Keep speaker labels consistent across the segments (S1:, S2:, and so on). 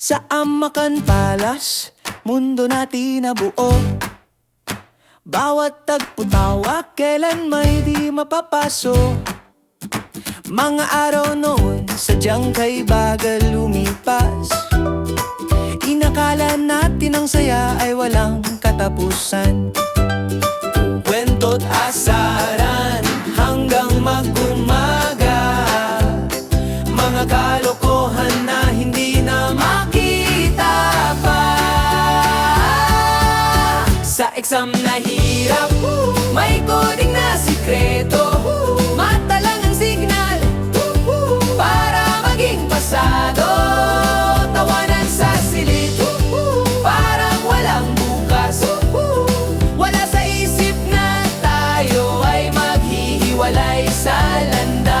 S1: Sa Amakan Palace, mundo natin na buo Bawat tagputawa, kailan may di mapapaso? Mga araw noon, sadyang kay bagal lumipas. Inakala natin ang saya ay walang katapusan. Kwento't asaran Sa exam na hirap May coding na sikreto. Mata lang ang signal Para maging pasado. Tawanan sa silid Parang walang bukas. Wala sa isip na tayo ay maghihiwalay sa landas.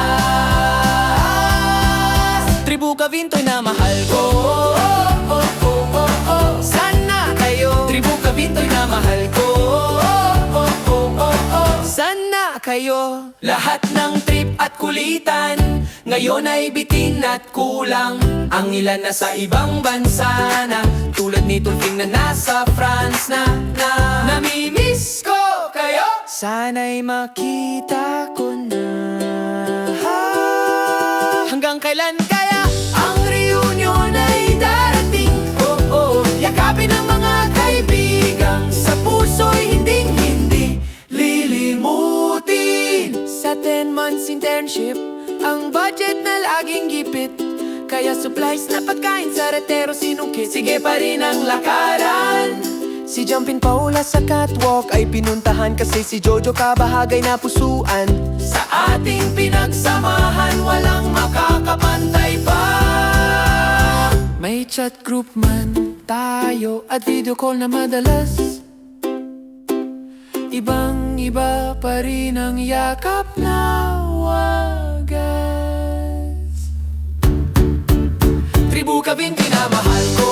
S1: Tribu Kavinto'y na mahal ko Kavinto'y na mahal ko. Oh, oh, oh, oh, oh. Sana kayo. Lahat ng trip at kulitan Ngayon ay bitin at kulang. Ang ilan na sa ibang bansa na Tulad ni Tulfing na nasa France na, na. Namimiss ko kayo. Sana'y makita ko na. Hanggang kailan Sa 10 months internship Ang budget na laging gipit Kaya supplies na pagkain sa retero sinungkit. Sige pa rin ang lakaran. Si Jumpin Paula sa catwalk ay pinuntahan kasi si Jojo kabahagay na pusuan. Sa ating pinagsamahan walang makakapantay pa. May chat group man tayo at video call na madalas Ibang iba pa rin ang yakap na wagas Tribu ka binti na mahal ko.